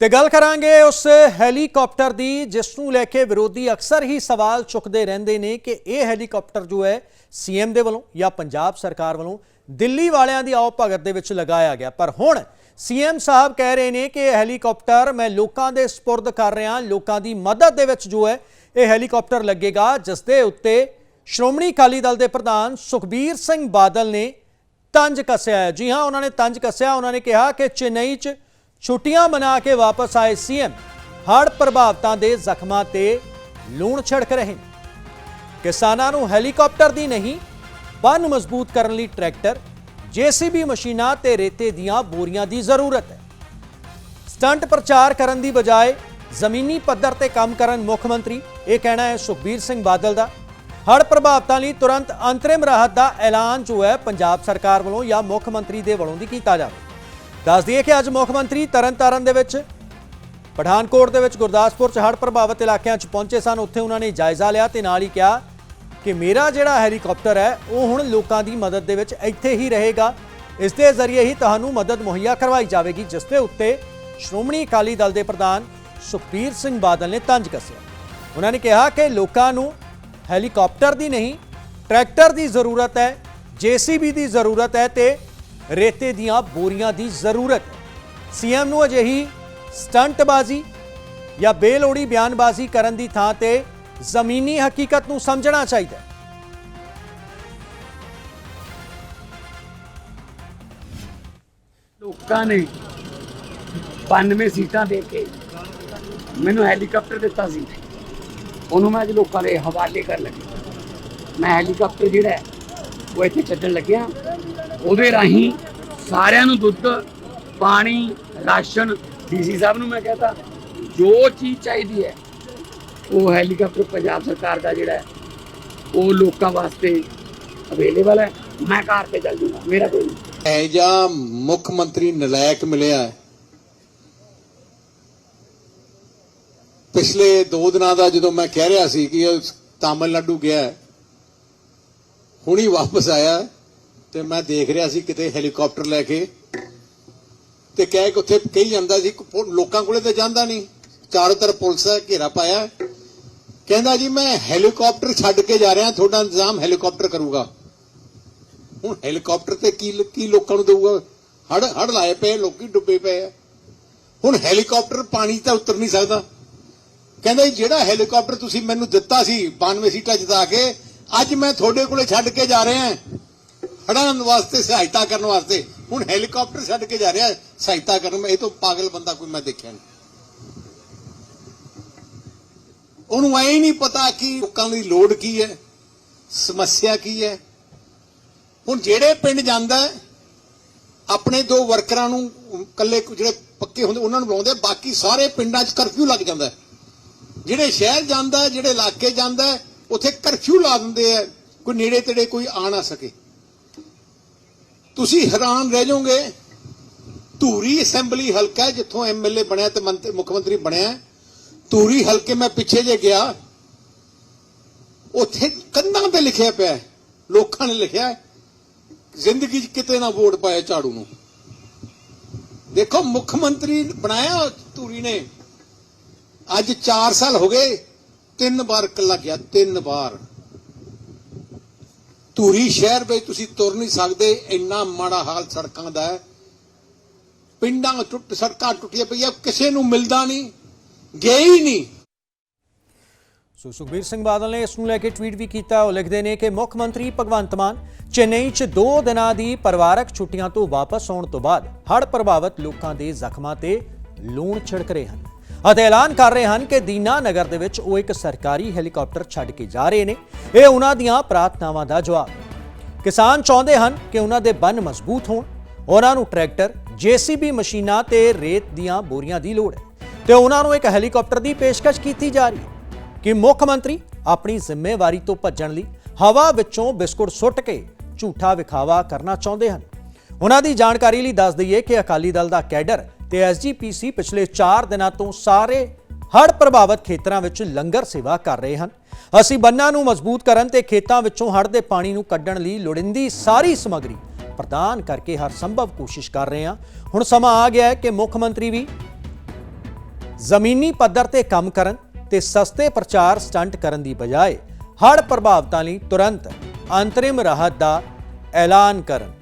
ਤੇ ਗੱਲ ਕਰਾਂਗੇ ਉਸ ਹੈਲੀਕਾਪਟਰ ਦੀ, ਜਿਸ ਨੂੰ ਲੈ ਕੇ ਵਿਰੋਧੀ ਅਕਸਰ ਹੀ ਸਵਾਲ ਚੁੱਕਦੇ ਰਹਿੰਦੇ ਨੇ ਕਿ ਇਹ ਹੈਲੀਕਾਪਟਰ ਜੋ ਹੈ ਸੀਐਮ ਦੇ ਵੱਲੋਂ ਜਾਂ ਪੰਜਾਬ ਸਰਕਾਰ ਵੱਲੋਂ ਦਿੱਲੀ ਵਾਲਿਆਂ ਦੀ ਆਓ ਭਗਤ ਦੇ ਵਿੱਚ ਲਗਾਇਆ ਗਿਆ। ਪਰ ਹੁਣ ਸੀਐਮ ਸਾਹਿਬ ਕਹਿ ਰਹੇ ਨੇ ਕਿ ਇਹ ਹੈਲੀਕਾਪਟਰ ਮੈਂ ਲੋਕਾਂ ਦੇ ਸਪੁਰਦ ਕਰ ਰਿਹਾ, ਲੋਕਾਂ ਦੀ ਮਦਦ ਦੇ ਵਿੱਚ ਜੋ ਹੈ, ਇਹ ਹੈਲੀਕਾਪਟਰ ਲੱਗੇਗਾ ਜਿਸ ਦੇ ਉੱਤੇ ਸ਼੍ਰੋਮਣੀ ਅਕਾਲੀ ਦਲ ਦੇ ਪ੍ਰਧਾਨ ਸੁਖਬੀਰ ਸਿੰਘ ਬਾਦਲ ਨੇ ਤੰਜ ਕੱਸਿਆ ਹੈ। ਜੀ ਹਾਂ, ਉਹਨਾਂ ਨੇ ਤੰਜ ਕੱਸਿਆ, ਉਹਨਾਂ ਨੇ ਕਿਹਾ ਕਿ ਚੇਨਈ 'ਚ ਛੁੱਟੀਆਂ ਮਨਾ ਕੇ ਵਾਪਸ ਆਏ ਸੀਐਮ, ਹੜ੍ਹ ਪ੍ਰਭਾਵਿਤਾਂ ਦੇ ਜ਼ਖਮਾਂ ਤੇ ਲੂਣ ਛਿੜਕ ਰਹੇ ਨੇ। ਕਿਸਾਨਾਂ ਨੂੰ ਹੈਲੀਕਾਪਟਰ ਦੀ ਨਹੀਂ, ਬੰਨ ਮਜ਼ਬੂਤ ਕਰਨ ਲਈ ਟਰੈਕਟਰ, ਜੀਸੀਬੀ ਮਸ਼ੀਨਾਂ ਤੇ ਰੇਤੇ ਦੀਆਂ ਬੋਰੀਆਂ ਦੀ ਜ਼ਰੂਰਤ ਹੈ। ਸਟੰਟ ਪ੍ਰਚਾਰ ਕਰਨ ਦੀ ਬਜਾਏ ਜ਼ਮੀਨੀ ਪੱਧਰ ਤੇ ਕੰਮ ਕਰਨ ਮੁੱਖ ਮੰਤਰੀ, ਇਹ ਕਹਿਣਾ ਹੈ ਸੁਖਬੀਰ ਸਿੰਘ ਬਾਦਲ ਦਾ, ਹੜ੍ਹ ਪ੍ਰਭਾਵਤਾਂ ਲਈ ਤੁਰੰਤ ਅੰਤਰਿਮ ਰਾਹਤ ਦਾ ਐਲਾਨ ਜੋ ਹੈ ਪੰਜਾਬ ਸਰਕਾਰ ਵੱਲੋਂ ਜਾਂ ਮੁੱਖ ਮੰਤਰੀ ਦੇ ਵੱਲੋਂ ਦੀ ਕੀਤਾ ਜਾਵੇ। ਦੱਸ ਦਈਏ ਕਿ ਅੱਜ ਮੁੱਖ ਮੰਤਰੀ ਤਰਨਤਾਰਨ ਦੇ ਵਿੱਚ ਪਠਾਨਕੋਟ ਦੇ ਵਿੱਚ ਗੁਰਦਾਸਪੁਰ ਚ ਹੜ੍ਹ ਪ੍ਰਭਾਵਿਤ ਇਲਾਕਿਆਂ 'ਚ ਪਹੁੰਚੇ ਸਨ। ਉੱਥੇ ਉਹਨਾਂ ਨੇ ਜਾਇਜ਼ਾ ਲਿਆ ਤੇ ਨਾਲ ਹੀ ਕਿਹਾ ਕਿ ਮੇਰਾ ਜਿਹੜਾ ਹੈਲੀਕਾਪਟਰ ਹੈ, ਉਹ ਹੁਣ ਲੋਕਾਂ ਦੀ ਮਦਦ ਦੇ ਵਿੱਚ ਇੱਥੇ ਹੀ ਰਹੇਗਾ। ਇਸ ਦੇ ਜ਼ਰੀਏ ਹੀ ਤੁਹਾਨੂੰ ਮਦਦ ਮੁਹੱਈਆ ਕਰਵਾਈ ਜਾਵੇਗੀ, ਜਿਸ ਦੇ ਉੱਤੇ ਸ਼੍ਰੋਮਣੀ ਅਕਾਲੀ ਦਲ ਦੇ ਪ੍ਰਧਾਨ ਸੁਖਬੀਰ ਸਿੰਘ ਬਾਦਲ ਨੇ ਤੰਜ ਕੱਸਿਆ। ਉਹਨਾਂ ਨੇ ਕਿਹਾ ਕਿ ਲੋਕਾਂ ਨੂੰ ਹੈਲੀਕਾਪਟਰ ਦੀ ਨਹੀਂ, ਟਰੈਕਟਰ ਦੀ ਜ਼ਰੂਰਤ ਹੈ, ਜੀਸੀਬੀ ਦੀ ਜ਼ਰੂਰਤ ਹੈ ਤੇ ਰੇਤੇ ਦੀਆਂ ਬੋਰੀਆਂ ਦੀ ਜ਼ਰੂਰਤ। ਹੈ ਸੀਐਮ ਨੂੰ ਅਜਿਹੀ ਸਟੰਟਬਾਜ਼ੀ ਜਾਂ ਬੇਲੋੜੀ ਬਿਆਨਬਾਜ਼ੀ ਕਰਨ ਦੀ ਥਾਂ ਤੇ ਜ਼ਮੀਨੀ ਹਕੀਕਤ ਨੂੰ ਸਮਝਣਾ ਚਾਹੀਦਾ ਹੈ। ਲੋਕਾਂ ਨੇ 92 ਸੀਟਾਂ ਦੇ ਕੇ ਮੈਨੂੰ ਹੈਲੀਕਾਪਟਰ ਦਿੱਤਾ ਸੀ। ਉਹਨੂੰ ਮੈਂ ਅੱਜ ਲੋਕਾਂ ਦੇ ਹਵਾਲੇ ਕਰਨ ਲੱਗਾ। ਮੈਂ ਹੈਲੀਕਾਪਟਰ ਜਿਹੜਾ ਉਹ ਇੱਥੇ ਛੱਡਣ ਲੱਗਿਆ। ਉਹਦੇ ਰਾਹੀਂ ਸਾਰਿਆਂ ਨੂੰ ਦੁੱਧ, ਪਾਣੀ, ਰਾਸ਼ਨ, ਡੀਸੀ ਸਾਹਿਬ ਨੂੰ ਮੈਂ ਕਹਤਾ, ਜੋ ਚੀਜ਼ ਚਾਹੀਦੀ ਹੈ, ਉਹ ਹੈਲੀਕਾਪਟਰ ਪੰਜਾਬ ਸਰਕਾਰ ਦਾ ਜਿਹੜਾ ਉਹ ਲੋਕਾਂ ਵਾਸਤੇ ਅਵੇਲੇਬਲ ਹੈ। ਮੈਂ ਕਾਰ ਤੇ ਚੱਲ ਜੂਗਾ, ਮੇਰਾ ਕੋਈ ਨਹੀਂ। ਐ ਜਾਂ ਮੁੱਖ ਮੰਤਰੀ ਨਲਾਇਕ ਮਿਲਿਆ ਪਿਛਲੇ ਦੋ ਦਿਨਾਂ ਦਾ ਜਦੋਂ ਮੈਂ ਕਹਿ ਰਿਹਾ ਸੀ ਕਿ ਤਾਮਿਲਨਾਡੂ ਗਿਆ ਹੁਣੀ ਵਾਪਸ ਆਇਆ ਤੇ ਮੈਂ ਦੇਖ ਰਿਹਾ ਸੀ ਕਿਤੇ ਹੈਲੀਕਾਪਟਰ ਲੈ ਕੇ। ਤੇ ਕਹਿ ਕੇ ਉੱਥੇ ਕਹੀ ਜਾਂਦਾ ਸੀ ਲੋਕਾਂ ਕੋਲੇ ਤਾਂ ਜਾਂਦਾ ਨਹੀਂ। ਚਾਰੋਂ ਤਰਫ ਪੁਲਿਸ ਹੈ ਘੇਰਾ ਪਾਇਆ। ਕਹਿੰਦਾ ਜੀ, ਮੈਂ ਹੈਲੀਕਾਪਟਰ ਛੱਡ ਕੇ ਜਾ ਰਿਹਾ, ਤੁਹਾਡਾ ਇੰਤਜ਼ਾਮ ਹੈਲੀਕਾਪਟਰ ਕਰੂਗਾ। ਹੁਣ ਹੈਲੀਕਾਪਟਰ ਤੇ ਕੀ ਕੀ ਲੋਕਾਂ ਨੂੰ ਦੇਊਗਾ? ਹੜ ਹੜ ਲਾਏ ਪਏ, ਲੋਕੀ ਡੁੱਬੇ ਪਏ ਆ। ਹੁਣ ਹੈਲੀਕਾਪਟਰ ਪਾਣੀ ਤਾਂ ਉਤਰ ਨਹੀਂ ਸਕਦਾ। ਕਹਿੰਦਾ ਜੀ, ਜਿਹੜਾ ਹੈਲੀਕਾਪਟਰ ਤੁਸੀਂ ਮੈਨੂੰ ਦਿੱਤਾ ਸੀ 92 ਸੀਟਾਂ ਜਿਤਾ ਕੇ, ਅੱਜ ਮੈਂ ਤੁਹਾਡੇ ਕੋਲੇ ਛੱਡ ਕੇ ਜਾ ਰਿਹਾ। ਹੜਾਂ ਵਾਸਤੇ, ਸਹਾਇਤਾ ਕਰਨ ਵਾਸਤੇ। ਹੁਣ ਹੈਲੀਕਾਪਟਰ ਛੱਡ ਕੇ ਜਾ ਰਿਹਾ, ਸਹਾਇਤਾ ਕਰਨ ਮੈਂ ਇਹ ਤੋਂ ਪਾਗਲ ਬੰਦਾ ਕੋਈ ਮੈਂ ਦੇਖਿਆ ਨਹੀਂ। ਉਹਨੂੰ ਐ ਨਹੀਂ ਪਤਾ ਕਿ ਲੋਕਾਂ ਦੀ ਲੋੜ ਕੀ ਹੈ, ਸਮੱਸਿਆ ਕੀ ਹੈ। ਹੁਣ ਜਿਹੜੇ ਪਿੰਡ ਜਾਂਦਾ ਆਪਣੇ ਦੋ ਵਰਕਰਾਂ ਨੂੰ ਇਕੱਲੇ ਜਿਹੜੇ ਪੱਕੇ ਹੁੰਦੇ, ਉਹਨਾਂ ਨੂੰ ਬੁਲਾਉਂਦੇ ਬਾਕੀ ਸਾਰੇ ਪਿੰਡਾਂ 'ਚ ਕਰਫਿਊ ਲੱਗ ਜਾਂਦਾ ਜਿਹੜੇ ਸ਼ਹਿਰ ਜਾਂਦਾ ਜਿਹੜੇ ਇਲਾਕੇ ਜਾਂਦਾ ਉੱਥੇ ਕਰਫਿਊ ਲਾ ਦਿੰਦੇ ਆ। ਕੋਈ ਨੇੜੇ ਤੇੜੇ ਕੋਈ ਆ ਨਾ ਸਕੇ। ਤੁਸੀਂ ਹੈਰਾਨ ਰਹਿ ਜਾਓਗੇ। ਧੂਰੀ ਅਸੈਂਬਲੀ ਹਲਕਾ ਹੈ, ਜਿੱਥੋਂ ਐਮਐਲਏ ਬਣਿਆ ਤੇ ਮੁੱਖ ਮੰਤਰੀ ਬਣਿਆ ਧੂਰੀ ਹਲਕੇ ਮੈਂ ਪਿੱਛੇ ਜੇ ਗਿਆ ਉੱਥੇ ਕੰਧਾਂ ਤੇ ਲਿਖਿਆ ਪਿਆ ਲੋਕਾਂ ਨੇ ਲਿਖਿਆ ਜ਼ਿੰਦਗੀ 'ਚ ਕਿਤੇ ਨਾ ਵੋਟ ਪਾਇਆ ਝਾੜੂ ਨੂੰ। ਦੇਖੋ ਮੁੱਖ ਮੰਤਰੀ ਬਣਾਇਆ ਧੂਰੀ ਨੇ। ਅੱਜ 4 ਸਾਲ ਹੋ ਗਏ ਤਿੰਨ ਵਾਰ ਕੱਲਾ ਗਿਆ ਤਿੰਨ ਵਾਰ। ਧੂਰੀ ਸ਼ਹਿਰ ਵਿੱਚ ਤੁਸੀਂ ਤੁਰ ਨਹੀਂ ਸਕਦੇ, ਇੰਨਾ ਮਾੜਾ ਹਾਲ ਸੜਕਾਂ ਦਾ ਹੈ। ਪਿੰਡਾਂ ਟੁੱਟ, ਸੜਕਾਂ ਟੁੱਟੀਆਂ ਪਈਆਂ, ਕਿਸੇ ਨੂੰ ਮਿਲਦਾ ਨਹੀਂ ਗਏ ਹੀ ਨਹੀਂ। ਸੋ ਸੁਖਬੀਰ ਸਿੰਘ ਬਾਦਲ ਨੇ ਇਸ ਨੂੰ ਲੈ ਕੇ ਟਵੀਟ ਵੀ ਕੀਤਾ। ਉਹ ਲਿਖਦੇ ਨੇ ਕਿ ਮੁੱਖ ਮੰਤਰੀ ਭਗਵੰਤ ਮਾਨ ਚੇਨਈ 'ਚ 2 ਦਿਨਾਂ ਦੀ ਪਰਿਵਾਰਕ ਛੁੱਟੀਆਂ ਤੋਂ ਵਾਪਸ ਆਉਣ ਤੋਂ ਬਾਅਦ ਹੜ੍ਹ ਪ੍ਰਭਾਵਿਤ ਲੋਕਾਂ ਦੇ ਜ਼ਖਮਾਂ ਤੇ ਲੂਣ ਛਿੜਕ ਰਹੇ ਹਨ। ਅਤੇ ਐਲਾਨ ਕਰ ਰਹੇ ਹਨ ਕਿ ਦੀਨਾ ਨਗਰ ਦੇ ਵਿੱਚ ਉਹ ਇੱਕ ਸਰਕਾਰੀ ਹੈਲੀਕਾਪਟਰ ਛੱਡ ਕੇ ਜਾ ਰਹੇ ਨੇ। ਇਹ ਉਹਨਾਂ ਦੀਆਂ ਪ੍ਰਾਰਥਨਾਵਾਂ ਦਾ ਜਵਾਬ ਕਿਸਾਨ ਚਾਹੁੰਦੇ ਹਨ ਕਿ ਉਹਨਾਂ ਦੇ ਬੰਨ ਮਜ਼ਬੂਤ ਹੋਣ। ਉਹਨਾਂ ਨੂੰ ਟਰੈਕਟਰ, ਜੀਸੀਬੀ ਮਸ਼ੀਨਾਂ ਤੇ ਰੇਤ ਦੀਆਂ ਬੋਰੀਆਂ ਦੀ ਲੋੜ ਹੈ ਤੇ ਉਹਨਾਂ ਨੂੰ ਇੱਕ ਹੈਲੀਕਾਪਟਰ ਦੀ ਪੇਸ਼ਕਸ਼ ਕੀਤੀ ਜਾ ਰਹੀ ਹੈ। ਕਿ ਮੁੱਖ ਮੰਤਰੀ ਆਪਣੀ ਜ਼ਿੰਮੇਵਾਰੀ ਤੋਂ ਭੱਜਣ ਲਈ ਹਵਾ ਵਿੱਚੋਂ ਬਿਸਕੁਟ ਸੁੱਟ ਕੇ ਝੂਠਾ ਵਿਖਾਵਾ ਕਰਨਾ ਚਾਹੁੰਦੇ ਹਨ? ਉਹਨਾਂ ਦੀ ਜਾਣਕਾਰੀ ਲਈ ਦੱਸ ਦਈਏ ਕਿ ਅਕਾਲੀ ਦਲ ਦਾ ਕੈਡਰ ਤੇ ਐਸਜੀਪੀਸੀ ਪਿਛਲੇ 4 ਦਿਨਾਂ ਤੋਂ ਸਾਰੇ ਹੜ੍ਹ ਪ੍ਰਭਾਵਿਤ ਖੇਤਰਾਂ ਵਿੱਚ ਲੰਗਰ ਸੇਵਾ ਕਰ ਰਹੇ ਹਨ। ਅਸੀਂ ਬੰਨਾਂ ਨੂੰ ਮਜ਼ਬੂਤ ਕਰਨ ਤੇ ਖੇਤਾਂ ਵਿੱਚੋਂ ਹੜ੍ਹ ਦੇ ਪਾਣੀ ਨੂੰ ਕੱਢਣ ਲਈ ਲੋੜੀਂਦੀ ਸਾਰੀ ਸਮੱਗਰੀ ਪ੍ਰਦਾਨ ਕਰਕੇ ਹਰ ਸੰਭਵ ਕੋਸ਼ਿਸ਼ ਕਰ ਰਹੇ ਹਾਂ। ਹੁਣ ਸਮਾਂ ਆ ਗਿਆ ਹੈ ਕਿ ਮੁੱਖ ਮੰਤਰੀ ਵੀ ਜ਼ਮੀਨੀ ਪੱਧਰ ਤੇ ਕੰਮ ਕਰਨ ਤੇ ਸਸਤੇ ਪ੍ਰਚਾਰ ਸਟੰਟ ਕਰਨ ਦੀ ਬਜਾਏ ਹੜ੍ਹ ਪ੍ਰਭਾਵਿਤਾਂ ਲਈ ਤੁਰੰਤ ਅੰਤਰਿਮ ਰਾਹਤ ਦਾ ਐਲਾਨ ਕਰਨ।